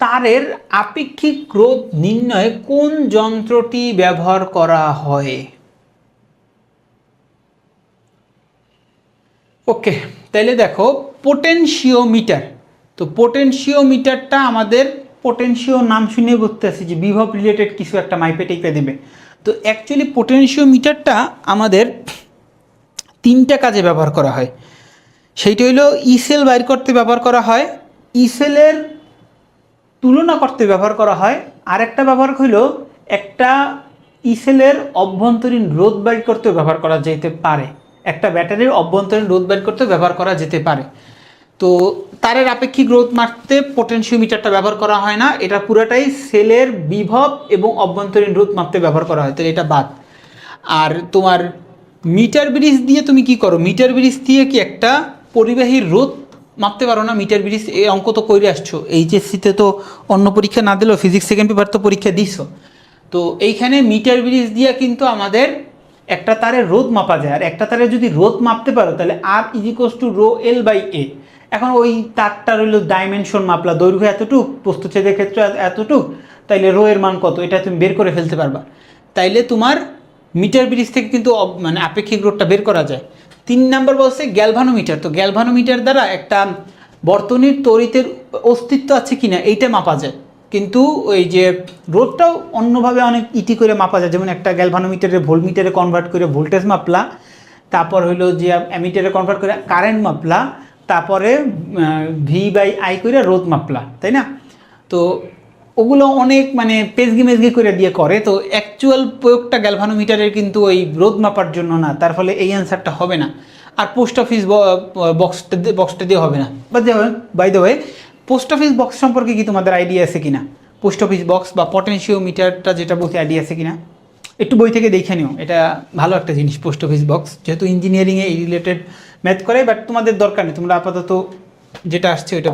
তারের আপেক্ষিক রোধ নির্ণয়ে কোন যন্ত্রটি ব্যবহার করা হয়? ওকে তাহলে দেখো পোটেনশিওমিটার তো পোটেনশিওমিটারটা আমাদের পোটেনশিও নাম শুনে বুঝতে আছি যে বিভব রিলেটেড কিছু একটা মাইপে দেবে। তো অ্যাকচুয়ালি পোটেনশিওমিটারটা আমাদের তিনটা কাজে ব্যবহার করা হয়। সেইটা হইল ইসেল বাইর করতে ব্যবহার করা হয়। ইসেলের তুলনা করতে ব্যবহার করা হয়। আরেকটা ব্যবহার হইল একটা ইসেলের অভ্যন্তরীণ রোধ বাইর করতে ব্যবহার করা যেতে পারে। একটা ব্যাটারির অভ্যন্তরীণ রোধ বাইর করতে ব্যবহার করা যেতে পারে। তো তারের আপেক্ষিক রোধ মারতে পোটেনশিওমিটারটা ব্যবহার করা হয় না, এটা পুরোটাই সেলের বিভব এবং অভ্যন্তরীণ রোধ মাপতে ব্যবহার করা হয়, তো এটা বাদ। আর তোমার মিটার ব্রিজ দিয়ে তুমি কি করো? মিটার ব্রিজ দিয়ে কি একটা পরিবাহী রোধ মাপতে পারো না মিটার ব্রিজ এই অঙ্ক তো করে আসছো। এইচএসসিতে তো অন্য পরীক্ষা না দিলেও ফিজিক্স সেকেন্ড পেপার তো পরীক্ষা দিছো। তো এইখানে মিটার ব্রিজ দিয়ে কিন্তু আমাদের একটা তারের রোধ মাপা যায়। আর একটা তারের যদি রোধ মাপতে পারো, তাহলে আর ইজিকোস to rho L by A এখন ওই তারটা রইল ডাইমেনশন মাপলা। দৈর্ঘ্য এতটুক প্রস্তুচ্ছেদের ক্ষেত্রে এতটুক, তাইলে রো এর মান কত? এটা তুমি বের করে ফেলতে পারবা। তাইলে তোমার মিটার ব্রিজ থেকে কিন্তু মানে আপেক্ষিক রোধটা বের করা যায়। তিন নাম্বার বলছে গ্যালভানোমিটার। তো গ্যালভানোমিটার দ্বারা একটা বর্তনীর তড়িতের অস্তিত্ব আছে কি না এইটা মাপা যায়। কিন্তু ওই যে রোধটাও অন্যভাবে অনেক ইটি করে মাপা যায়। যেমন একটা গ্যালভানোমিটারে ভোল্টমিটারে কনভার্ট করে ভোল্টেজ মাপলা, তারপর হইল যে অ্যামিটারে কনভার্ট করে কারেন্ট মাপলা, তারপরে ভি বাই আই করে রোধ মাপলা, তাই না? তো ওগুলো অনেক মানে পেজগি মেজগি করে দিয়ে করে, তো অ্যাকচুয়াল প্রয়োগটা গ্যালভানোমিটারের কিন্তু ওই রোদ মাপার জন্য না, তার ফলে এই অ্যান্সারটা হবে না। আর পোস্ট অফিস বক্সটা বক্সটা দিয়ে হবে না। বা by the way post office box সম্পর্কে কি তোমাদের আইডিয়া আছে কিনা? পোস্ট অফিস বক্স বা পটেনশিওমিটারটা যেটা বলছি আইডিয়া আছে কিনা? একটু বই থেকে দেখে নিও, এটা ভালো একটা জিনিস পোস্ট অফিস বক্স যেহেতু ইঞ্জিনিয়ারিংয়ে এই রিলেটেড ম্যাথ করে বাট তোমাদের দরকার নেই, তোমরা আপাতত যেটা আসছে ওইটা